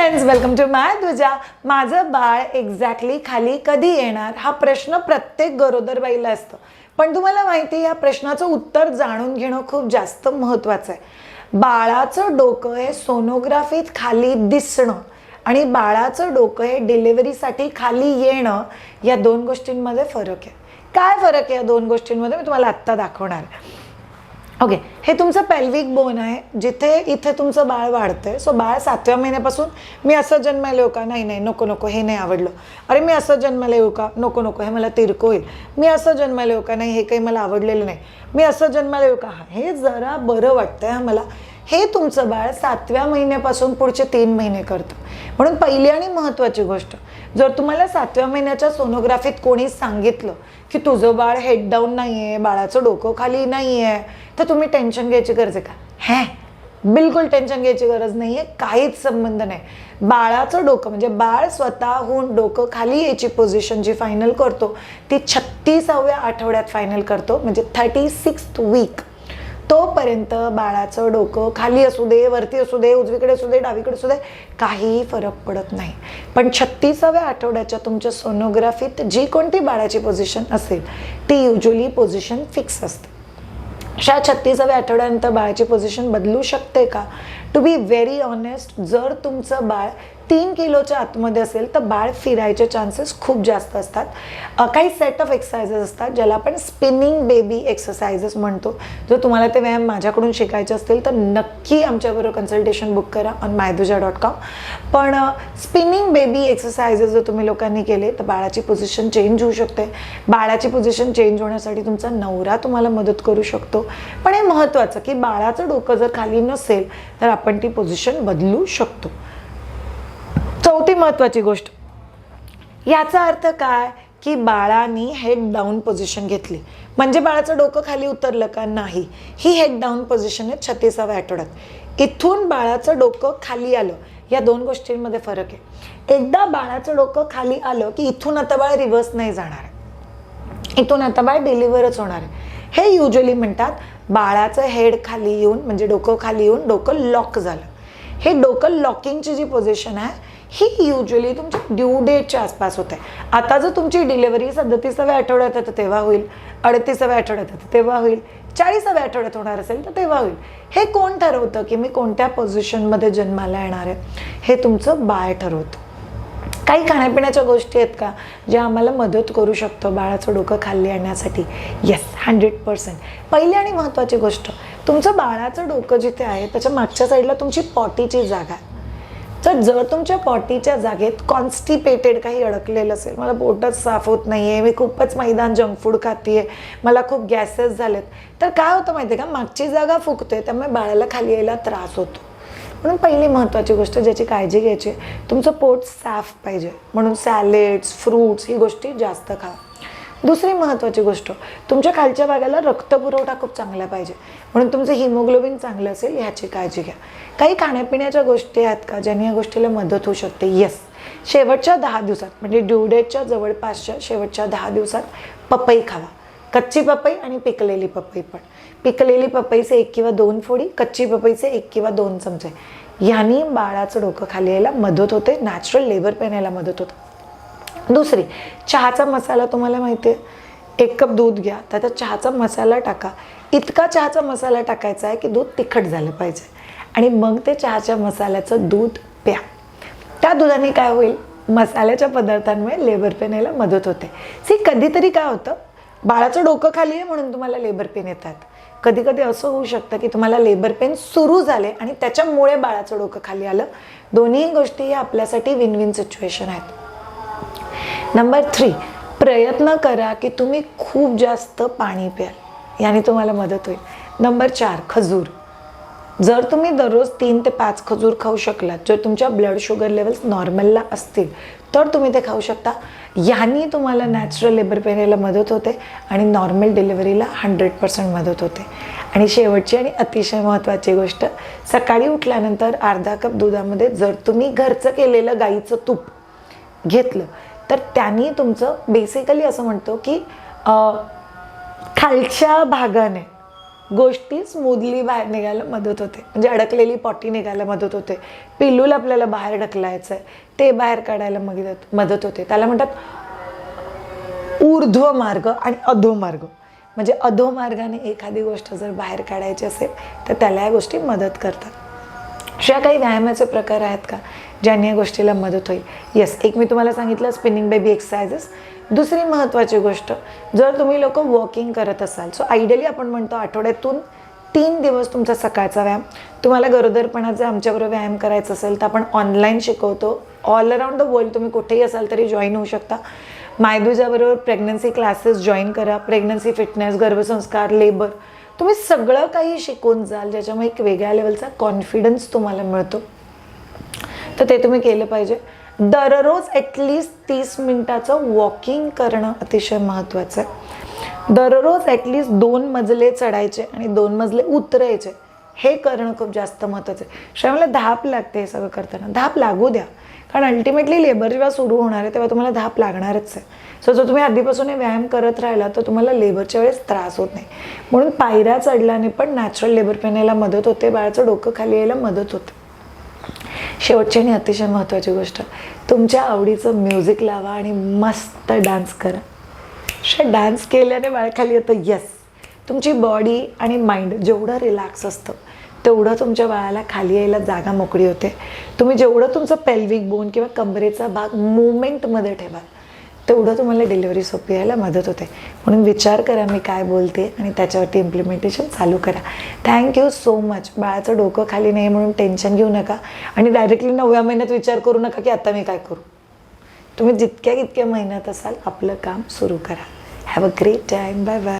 Friends welcome to माय ध्वजा माझं बाळ exactly खाली कधी येणार हा प्रश्न प्रत्येक गरोदर बाईला असतो. पण तुम्हाला माहिती आहे, या प्रश्नाचं उत्तर जाणून घेणं खूप जास्त महत्त्वाचं आहे. बाळाचं डोकं हे सोनोग्राफीत खाली दिसणं आणि बाळाचं डोकं हे डिलिव्हरीसाठी खाली येणं या दोन गोष्टींमध्ये फरक आहे. काय फरक आहे या दोन गोष्टींमध्ये? मी तुम्हाला आत्ता दाखवणार आहे. ओके हे तुमचं पेल्विक बोन आहे जिथे इथे तुमचं बाळ वाढतंय. सो बाळ सातव्या महिन्यापासून मी असं जन्माला येऊ का नाही नाही नको नको हे नाही आवडलं. अरे मी असं जन्माला येऊ का नको नको हे मला तिरको होईल मी असं जन्माला येऊ का नाही हे काही मला आवडलेलं नाही. मी असं जन्माला येऊ का हे जरा बरं वाटतंय मला. हे तुमचं बाळ सातव्या महिन्यापासून पुढचे तीन महिने करतं. म्हणून पहिली आणि महत्त्वाची गोष्ट जर तुम्हाला सातव्या महिन्याच्या सोनोग्राफीत कोणी सांगितलं की तुझं बाळ हेड डाऊन नाही आहे बाळाचं डोकं खाली नाही आहे तर तुम्ही टेन्शन घ्यायची गरज आहे का? हॅ बिलकुल टेन्शन घ्यायची गरज नाही आहे काहीच संबंध नाही. बाळाचं डोकं म्हणजे बाळ स्वतःहून डोकं खाली यायची पोझिशन जी फायनल करतो ती छत्तीसाव्या आठवड्यात फायनल करतो म्हणजे थर्टी सिक्स्थ वीक तोपर्यंत बाळाचं डोकं खाली असू दे वरती असू दे उजवीकडे असू दे डावीकडे असू दे काहीही फरक पडत नाही. पण छत्तीसाव्या आठवड्याच्या तुमच्या सोनोग्राफीत जी कोणती बाळाची पोझिशन असेल ती युजली पोझिशन फिक्स असते. अशा छत्तीसाव्या आठवड्यानंतर बाळाची पोझिशन बदलू शकते का? टू बी व्हेरी ऑनेस्ट जर तुमचं बाळ तीन किलोच्या आतमध्ये असेल तर बाळ फिरायचे चान्सेस खूप जास्त असतात. काही सेट ऑफ एक्सरसाइजेस असतात ज्याला आपण स्पिनिंग बेबी एक्सरसाइजेस म्हणतो. जर तुम्हाला ते व्यायाम माझ्याकडून शिकायचे असतील तर नक्की आमच्याबरोबर कन्सल्टेशन बुक करा ऑन मायदुजा डॉट कॉम पण स्पिनिंग बेबी एक्सरसाइजेस जर तुम्ही लोकांनी केले तर बाळाची पोझिशन चेंज होऊ शकते. बाळाची पोझिशन चेंज होण्यासाठी तुमचा नवरा तुम्हाला मदत करू शकतो. पण हे महत्त्वाचं की बाळाचं डोकं जर खाली नसेल तर आपण ती पोझिशन बदलू शकतो. महत्त्वाची गोष्ट. याचा अर्थ काय? की बाळाने हेड डाऊन पोझिशन घेतली. म्हणजे बाळाचं डोकं खाली उतरलं का नाही? ही हेड डाऊन पोझिशन आहे छत्तीसाव्या आठवड्यात. इथून बाळाचं डोकं खाली आलं. या दोन गोष्टींमध्ये फरक आहे. एकदा बाळाचं डोकं खाली आलं की इथून आता बाळ रिव्हर्स नाही जाणार आहे. इथून आता बाळ डिलिव्हरच होणार आहे. हे युजली म्हणतात बाळाचं हेड खाली येऊन म्हणजे डोकं खाली येऊन डोकं लॉक झालं. हे डोकं लॉकिंगची जी पोझिशन आहे ही युजली तुमच्या ड्यू डेटच्या आसपास होते. आता जर तुमची डिलिव्हरी सदतीसाव्या आठवड्यात येतं तर तेव्हा होईल. अडतीसाव्या आठवड्यात येतं तेव्हा होईल. चाळीसाव्या आठवड्यात होणार असेल तर तेव्हा होईल. हे कोण ठरवतं की मी कोणत्या पोझिशनमध्ये जन्माला येणार आहे? हे तुमचं बाळ ठरवतं. काही खाण्यापिण्याच्या गोष्टी आहेत का ज्या आम्हाला मदत करू शकतो बाळाचं डोकं खाली आणण्यासाठी? येस हंड्रेड पर्सेंट पहिली आणि महत्त्वाची गोष्ट तुमचं बाळाचं डोकं जिथे आहे त्याच्या मागच्या साईडला तुमची पॉटीची जागा आहे. तर जर तुमच्या पॉटीच्या जागेत कॉन्स्टिपेटेड काही अडकलेलं असेल मला पोटच साफ होत नाही आहे मी खूपच मैदान जंक फूड खाते मला खूप गॅसेस झालेत तर काय होतं माहिती आहे का? मागची जागा फुगते त्यामुळे बाळाला खाली यायला त्रास होतो. म्हणून पहिली महत्त्वाची गोष्ट ज्याची काळजी घ्यायची तुमचं पोट साफ पाहिजे. म्हणून सॅलेड्स फ्रूट्स ही गोष्टी जास्त खा. दुसरी महत्त्वाची गोष्ट तुमच्या खालच्या भागाला रक्तपुरवठा खूप चांगला पाहिजे. म्हणून तुमचं हिमोग्लोबिन चांगलं असेल ह्याची काळजी घ्या. काही खाण्यापिण्याच्या गोष्टी आहेत का ज्याने या गोष्टीला मदत होऊ शकते? येस शेवटच्या दहा दिवसात म्हणजे ड्यू डेटच्या जवळपासच्या शेवटच्या दहा दिवसात पपई खावा. कच्ची पपई आणि पिकलेली पपई पण. पिकलेली पपईचे एक किंवा दोन फोडी कच्ची पपईचे एक किंवा दोन चमचे. ह्यानी बाळाचं डोकं खाली यायला मदत होते नॅचरल लेबर पेन यायला मदत होते. दुसरी चहाचा मसाला तुम्हाला माहिती आहे एक कप दूध घ्या त्याच्यात चहाचा मसाला टाका. इतका चहाचा मसाला टाकायचा आहे की दूध तिखट झालं पाहिजे. आणि मग ते चहाच्या मसाल्याचं दूध प्या. त्या दुधाने काय होईल? मसाल्याच्या पदार्थांमुळे लेबर पेन यायला मदत होते. सी कधीतरी काय होतं? बाळाचं डोकं खाली आहे म्हणून तुम्हाला लेबर पेन येतात. कधी कधी असं होऊ शकतं की तुम्हाला लेबर पेन सुरू झाले आणि त्याच्यामुळे बाळाचं डोकं खाली आलं. दोन्ही गोष्टी या आपल्यासाठी विन विन सिच्युएशन आहेत. नंबर थ्री प्रयत्न करा की तुम्ही खूप जास्त पाणी प्याल. याने तुम्हाला मदत होईल. नंबर चार खजूर. जर तुम्ही दररोज तीन ते पाच खजूर खाऊ शकलात जर तुमच्या ब्लड शुगर लेवल्स नॉर्मलला असतील तर तुम्ही ते खाऊ शकता. यानी तुम्हाला नॅचरल लेबर पेन यायला मदत होते आणि नॉर्मल डिलिव्हरीला हंड्रेड पर्सेंट मदत होते. आणि शेवटची आणि अतिशय महत्त्वाची गोष्ट सकाळी उठल्यानंतर अर्धा कप दुधामध्ये जर तुम्ही घरचं केलेलं गाईचं तूप घेतलं तर त्यांनी तुमचं बेसिकली असं म्हणतो की खालच्या भागाने गोष्टी स्मूदली बाहेर निघायला मदत होते. म्हणजे अडकलेली पॉटी निघायला मदत होते. पिल्लूला आपल्याला बाहेर ढकलायचं आहे ते बाहेर काढायला मदत मदत होते. त्याला म्हणतात ऊर्ध्व मार्ग आणि अधो मार्ग. म्हणजे अधो मार्गाने एखादी गोष्ट जर बाहेर काढायची असेल तर त्याला या गोष्टी मदत करतात. अशा काही व्यायामाचे प्रकार आहेत का ज्याने या गोष्टीला मदत होईल? येस एक मी तुम्हाला सांगितलं स्पिनिंग बेबी एक्सरसाइजेस दुसरी महत्त्वाची गोष्ट जर तुम्ही लोक वॉकिंग करत असाल सो आयडियली आपण म्हणतो आठवड्यातून तीन दिवस तुमचा सकाळचा व्यायाम. तुम्हाला गरोदरपणात जर आमच्याबरोबर व्यायाम करायचा असेल तर आपण ऑनलाईन शिकवतो. ऑल अराउंड द वर्ल्ड तुम्ही कुठेही असाल तरी जॉईन होऊ शकता. मायदुजाबरोबर प्रेग्नन्सी क्लासेस जॉईन करा. प्रेग्नन्सी फिटनेस गर्भसंस्कार लेबर तुम्ही सगळं काही शिकून जाल ज्याच्यामुळे एक वेगळ्या लेवलचा कॉन्फिडन्स तुम्हाला मिळतो. तर ते तुम्ही केलं पाहिजे. दररोज ॲटलिस्ट तीस मिनिटाचं वॉकिंग करणं अतिशय महत्त्वाचं आहे. दररोज ॲटलिस्ट दोन मजले चढायचे आणि दोन मजले उतरायचे हे करणं खूप जास्त महत्त्वाचं आहे. शिवाय मला धाप लागते हे सगळं करताना. धाप लागू द्या. कारण अल्टिमेटली लेबर जेव्हा सुरू होणार आहे तेव्हा तुम्हाला धाप लागणारच आहे. सो जर तुम्ही आधीपासून व्यायाम करत राहिला तर तुम्हाला लेबरच्या वेळेस त्रास होत नाही. म्हणून पायऱ्या चढल्याने पण नॅचरल लेबर पेन यायला मदत होते बाळाचं डोकं खाली यायला मदत होते. शेवटची आणि अतिशय महत्त्वाची गोष्ट तुमच्या आवडीचं म्युझिक लावा आणि मस्त डान्स करा. शे डान्स केल्याने बाळखाली येतं येस तुमची बॉडी आणि माइंड जेवढं रिलॅक्स असतं तेवढं तुमच्या बाळाला खाली यायला जागा मोकळी होते. तुम्ही जेवढं तुमचं पेल्विक बोन किंवा कमरेचा भाग मुवमेंटमध्ये ठेवाल तेवढं तुम्हाला डिलिव्हरी सोपी यायला मदत होते. म्हणून विचार करा मी काय बोलते आणि त्याच्यावरती इम्प्लिमेंटेशन चालू करा. थँक्यू सो मच बाळाचं डोकं खाली नाही म्हणून टेन्शन घेऊ नका आणि डायरेक्टली नवव्या महिन्यात विचार करू नका की आता मी काय करू. तुम्ही जितक्या इतक्या महिन्यात असाल आपलं काम सुरू करा. Have a great time bye bye